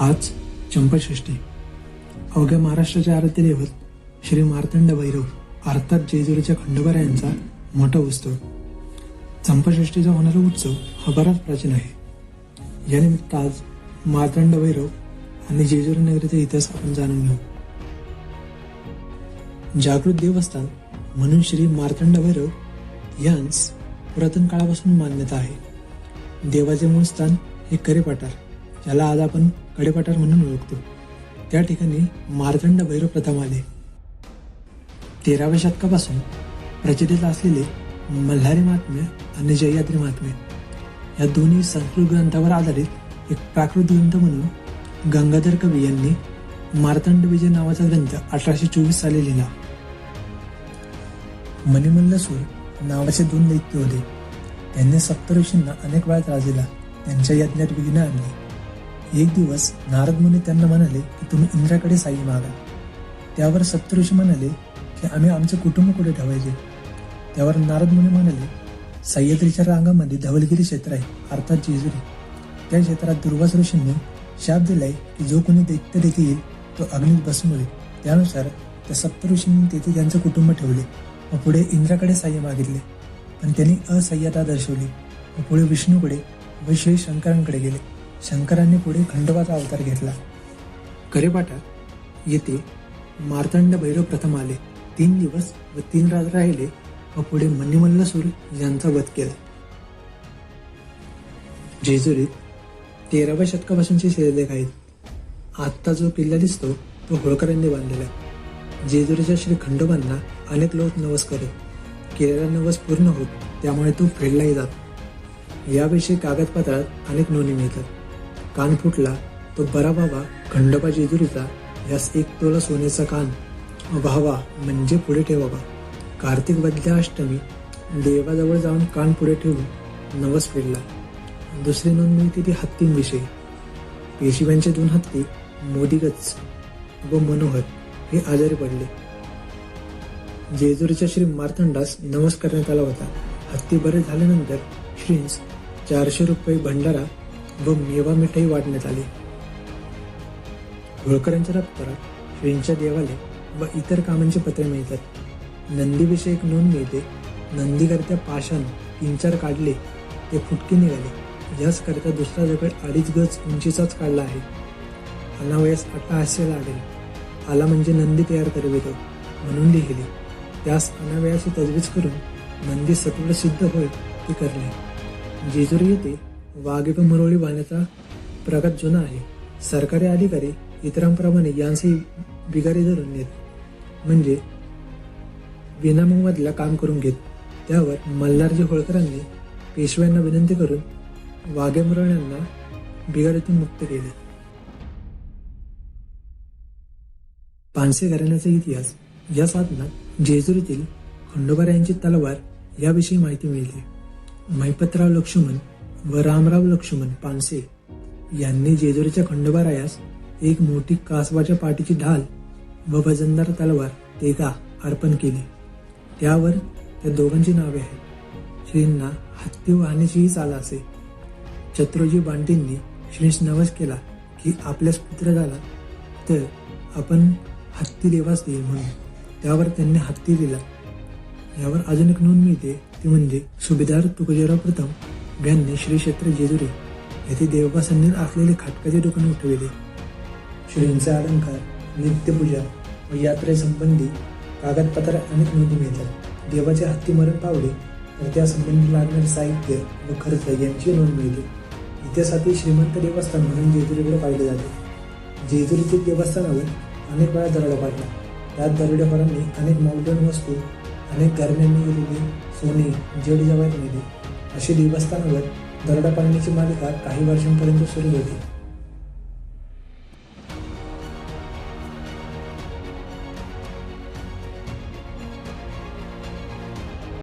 आज चंपाषष्ठी. अवघ्या महाराष्ट्राचे आराध्य दैवत श्री मार्तंड भैरव अर्थात जेजुरीच्या खंडोबारा यांचा मोठा उत्सव. चंपाषष्ठीचा होणारा उत्सव हा बराच प्राचीन आहे. यानिमित्त आज मार्तंड भैरव आणि जेजुरी नगरीचा इतिहास आपण जाणून घेऊ. जागृत देवस्थान म्हणून श्री मार्तंड भैरव यांस पुरातन काळापासून मान्यता आहे. देवाचे मूळ स्थान हे करेपाटार. ज्याला आज आपण कडेपाटार म्हणून ओळखतो. त्या ठिकाणी मार्तंड भैरव प्रथम आले. तेराव्या शतकापासून प्रचलित असलेले मल्हारी महात्म्य आणि जयाद्री महात्म्य या दोन्ही संस्कृत ग्रंथावर आधारित एक प्राकृत ग्रंथ म्हणून गंगाधर कवी यांनी मार्तंड विजय नावाचा ग्रंथ अठराशे चोवीस साली लिहिला. मणिमल्लसूर नावाचे दोन दैत्य होते. त्यांनी सप्तऋषींना अनेक वेळा त्रास दिला. त्यांच्या यज्ञात विघ्न आणले. एक दिवस नारद मुनी त्यांना म्हणाले की तुम्ही इंद्राकडे साई मागा. त्यावर सप्तऋषी म्हणाले की आम्ही आमचं कुटुंब कुठे ठेवायचे? त्यावर नारद मुनी म्हणाले सह्याद्रीच्या रांगामध्ये धवलगिरी क्षेत्र आहे अर्थात जेजुरी. त्या क्षेत्रात दुर्वास ऋषींनी शाप दिलाय की जो कोणी दैत्य तेथे येईल तो अग्नीत बसून होईल त्यानुसार त्या सप्तऋषींनी तेथे त्यांचं कुटुंब ठेवले व पुढे इंद्राकडे साह्य मागितले. पण त्यांनी असह्यता दर्शवली व पुढे विष्णूकडे व श्री शंकरांकडे गेले. शंकरांनी पुढे खंडोबाचा अवतार घेतला. करेपाटात येथे मार्तंड भैरव प्रथम आले. तीन दिवस व तीन रात्र राहिले व पुढे मणिमल्लसूर यांचा वध केला. जेजुरीत तेराव्या शतकापासूनचे शिलालेख आहेत. आत्ता जो किल्ला दिसतो तो होळकरांनी बांधलेला आहे. जेजुरीच्या श्री खंडोबांना अनेक लोक नवस करत केलेला नवस पूर्ण होत त्यामुळे तो फेडलाही जात. याविषयी कागदपत्रात अनेक नोंदी मिळतात. कान फुटला तो बरा बाबा खंडोबा जेजुरीचा यास एक तोला सोन्याचा कान. व्हावा म्हणजे पुढे ठेवावा. कार्तिक बदल्या अष्टमी देवाजवळ जाऊन कान पुढे ठेवून नवस फेडला. दुसरी नोंद मिळते ती हत्तींविषयी पेशिव्यांचे दोन हत्ती मोदिगच व मनोहर हे आजारी पडले. जेजुरीच्या श्री मार्तंडास नमस करण्यात आला होता. हत्ती बरे झाल्यानंतर श्रींस चारशे रुपये भंडारा व मेवा मिठाई वाढण्यात आली. होळकरांच्या दप्तरात श्रींच्या देवालय व इतर कामांची पत्रे मिळतात. नंदीविषयक नोंद मिळते. नंदीकरता पाषाण तीन चार काढले ते फुटके निघाले. याच करता दुसरा दगड अडीच गज उंचीचाच काढला आहे. अनावयास अट्टहास्य लागेल. आला म्हणजे नंदी तयार करवितो म्हणून लिहिली. त्यास अनावयाची तजवीज करून नंदी सत्वड सिद्ध होय ते करले. जेजुरी येथे वाघे व मरोळी बांधण्याचा प्रगत जुना आहे. सरकारी अधिकारी इतरांप्रमाणे यांचे बिगारी धरून नेत म्हणजे विनामोबदला काम करून घेत. त्यावर मल्हारजी होळकरांनी पेशव्यांना विनंती करून वाघे मुरवण्यांना बिगारीतून मुक्त केले. पानसे घराण्याचा इतिहास या साधनात जेजुरीतील खंडोबा यांची तलवार याविषयी माहिती मिळते. महिपतराव लक्ष्मण व रामराव लक्ष्मण पानसे यांनी जेजुरीच्या खंडोबारायास एक मोठी कासवाच्या पाठीची ढाल व वजनदार तलवार तेगा अर्पण केली. त्यावर त्या दोघांची नावे आहेत. श्रींना हत्ती वाहण्याचीही चाल असे. चत्रोजी बांटींनी श्रींस नवस केला की आपल्याच पुत्र झाला तर आपण हत्ती देवास देईल म्हणून. त्यावर त्यांनी हत्ती दिला. यावर अजून एक नोंद मिळते. ती म्हणजे सुभेदार तुकजीराव प्रथम यांनी श्री क्षेत्र जेजुरी येथे देवबासंनीत असलेले खाटकाचे दुकान उठविले. श्रींचा अलंकार नित्यपूजा व यात्रेसंबंधी कागदपत्र अनेक नोंदी मिळतात. देवाचे हत्ती मरण पावले तर त्यासंबंधी लागणारे साहित्य व खर्च यांची नोंद मिळते. इतिहासातील श्रीमंत देवस्थान म्हणून जेजुरीकडे पाहिले जाते. जेजुरीतील देवस्थानावर अनेक वेळा दरोडा पाडला. त्यात दरोडेखोरांनी अनेक मौल्यवान वस्तू अनेक घरण्यांनी सोने जड जवाहर मिळते अशी देवस्थानावर दरडा पाडण्याची मालिका काही वर्षांपर्यंत सुरू होती.